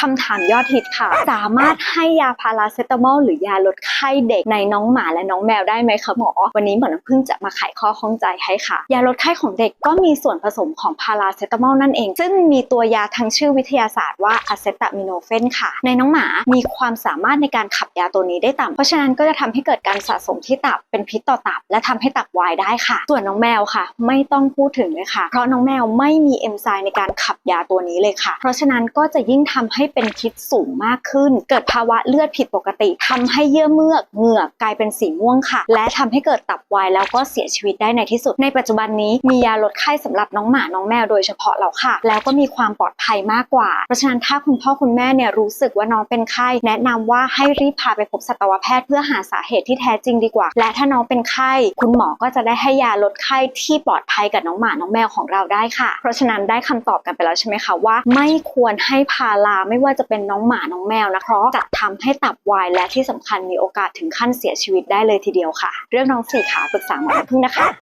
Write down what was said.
คำถามยอดฮิตค่ะ สามารถให้ยาพาราเซตามอลหรือยาลดไข้เด็กในน้องหมาและน้องแมวได้ไหมคะหมอ วันนี้หมอน้ำพึ่งจะมาไขข้อข้องใจให้ค่ะ ยาลดไข้ของเด็กก็มีส่วนผสมของพาราเซตามอลนั่นเอง ซึ่งมีตัวยาทางชื่อวิทยาศาสตร์ว่าอะเซตามิโนเฟนค่ะ ในน้องหมามีความสามารถในการขับยาตัวนี้ได้ต่ำเพราะฉะนั้นก็จะทำให้เกิดการสะสมที่ตับเป็นพิษต่อตับ และทำให้ตับวายได้ค่ะ ส่วนน้องแมวค่ะ ไม่ต้องพูดถึงเลยค่ะ เพราะน้องแมวไม่มีเอนไซม์ในการขับยาตัวนี้เลยค่ะ เพราะฉะนั้นก็จะยิ่งทำให้เป็นพิษสูงมากขึ้น เกิดภาวะเลือดผิดปกติทำให้เยื่อเมือกเหงือกกลายเป็นสีม่วงค่ะ และทำให้เกิดตับวายแล้วก็เสียชีวิตได้ในที่สุด ในปัจจุบันนี้มียาลดไข้สำหรับน้องหมาน้องแมวโดยเฉพาะแล้วค่ะ แล้วก็มีความปลอดภัยมากกว่า เพราะฉะนั้นถ้าคุณพ่อคุณแม่เนี่ยรู้สึกว่าน้องเป็นไข้ แนะนำว่าให้รีบพาไปพบสัตวแพทย์เพื่อหาสาเหตุที่แท้จริงดีกว่า และถ้าน้องเป็นไข้ คุณหมอก็จะได้ให้ยาลดไข้ที่ปลอดภัยกับน้องหมาน้องแมวของเราได้ค่ะ เพราะฉะนั้นได้คำตอบกันไปแล้วใช่ไหมคะว่า ไม่ควรให้พาราไม่ว่าจะเป็นน้องหมา น้องแมวนะเพราะจะทำให้ตับวายและที่สำคัญมีโอกาสถึงขั้นเสียชีวิตได้เลยทีเดียวค่ะ เรื่องน้องสี่ขาปรึกษาหมอพึ่งนะคะ